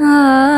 啊。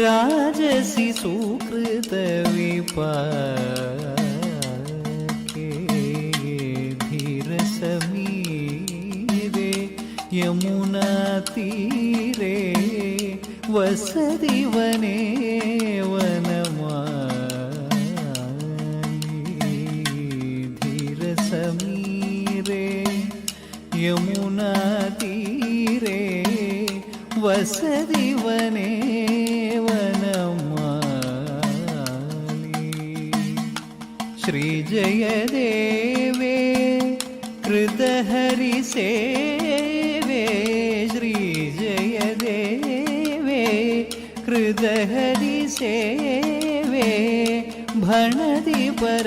राजसि धीर के यमुना यमुनातीरे वसदी वने वनमा धीरसमीरे यमुनातीरे वसति वने ദേവനമാലി ശ്രീജയദേവേ कृतहरिसेवे श्रीजयदेवे कृतहरिसेवे भणति पर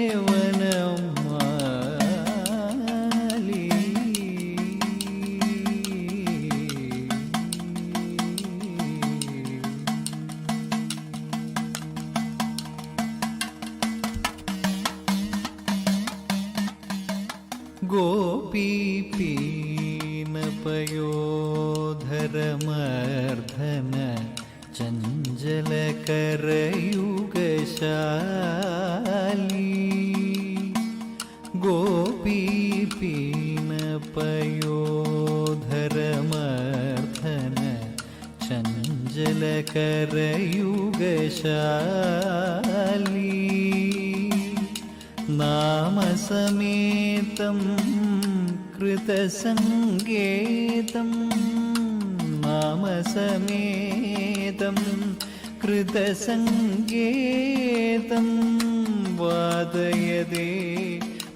പീണപയോധരമർദ്ധന ചഞ്ചലകരയുഗശാലി നാമസമേതം कृतसङ्गेतं नामसमेतं कृतसङ्गेतं वादयदे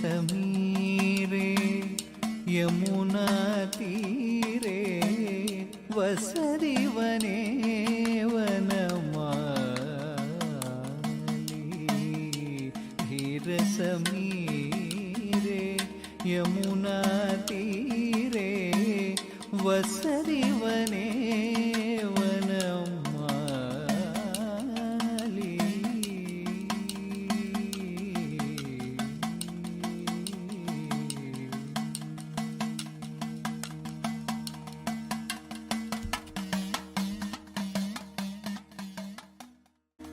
समीरे यमुना तीरे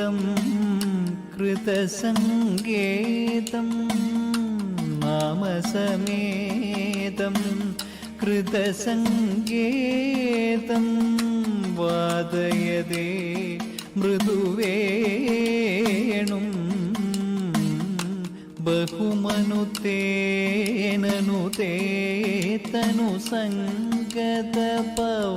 ഗീതം कृतसङ्गीतं मम समेतं कृतसङ्गीतं वादयदे मृदुवेणुं बहुमनुतेननुते तनुसङ्गतपव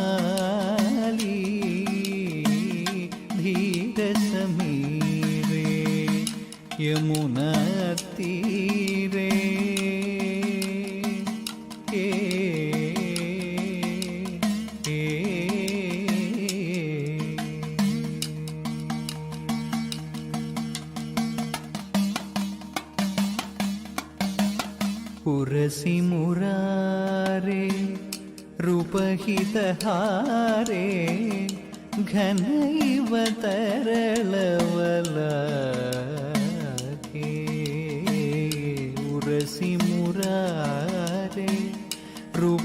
യമുനീരേ පුරසි මුරාරේ රුපහිතහාරේ ಘನೈವ ತರಳವಲ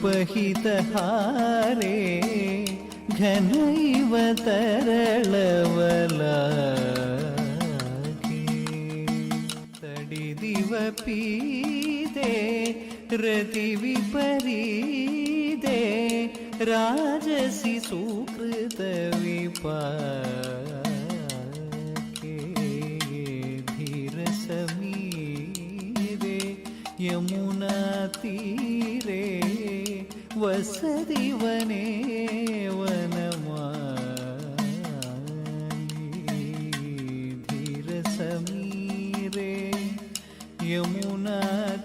उपहितहारे घनैव तरलवलाके तडिदिव पीते रतिविपरीदे समी रे यमुना यमुनातीरे वसरिवने यमुना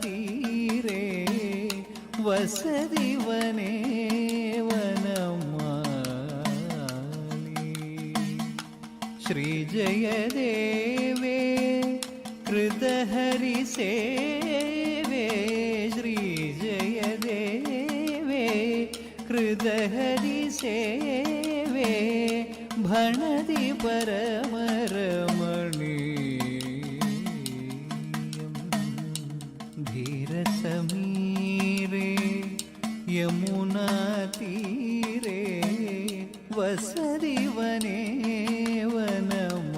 तीरे वने वन श्री जय देवे कृत हरि सेवे श्री जय हृदयरि सेवे भणति परमरमणीयं धीरसमीरे यमुनातीरे वसरी वने वनमाली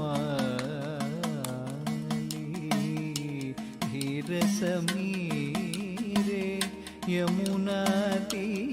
धीरसमीरे यमुनातीरे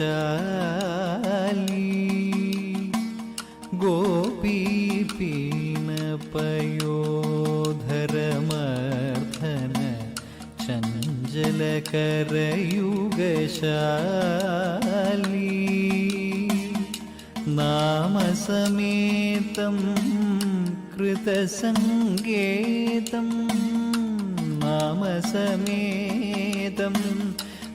चाली गोपी पीन पयोधरमर्थन चञ्जलकरयुगशाली नामसमेतं कृतसङ्केतं नामसमेतम्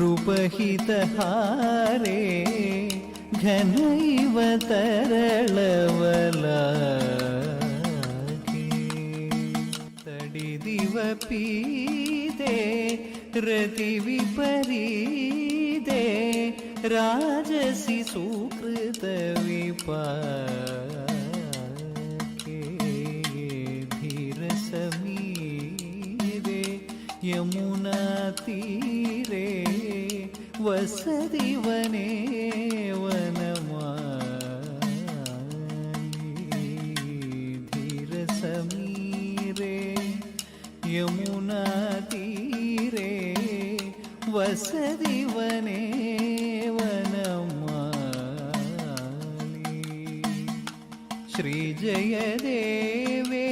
कृपहित कृपहितहारे घनैव तड़ी दिव पीते रति राजसी सुकृत रतिविपरीदे राजसि सुकृतविपाके धीरसमीरे यमुनातीरे வசதி வனேவனமார சமீரே யமுனா தீரே வசதி வனேவனமாலி ஸ்ரீ ஜயதேவே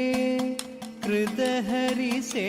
கிருதஹரி சே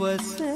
वसे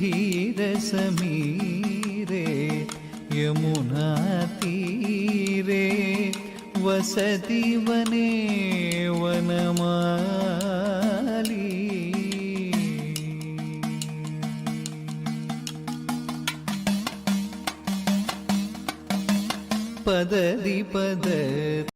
धीरसमीरे यमुना तीरे वसति वने वनमाली पददि पद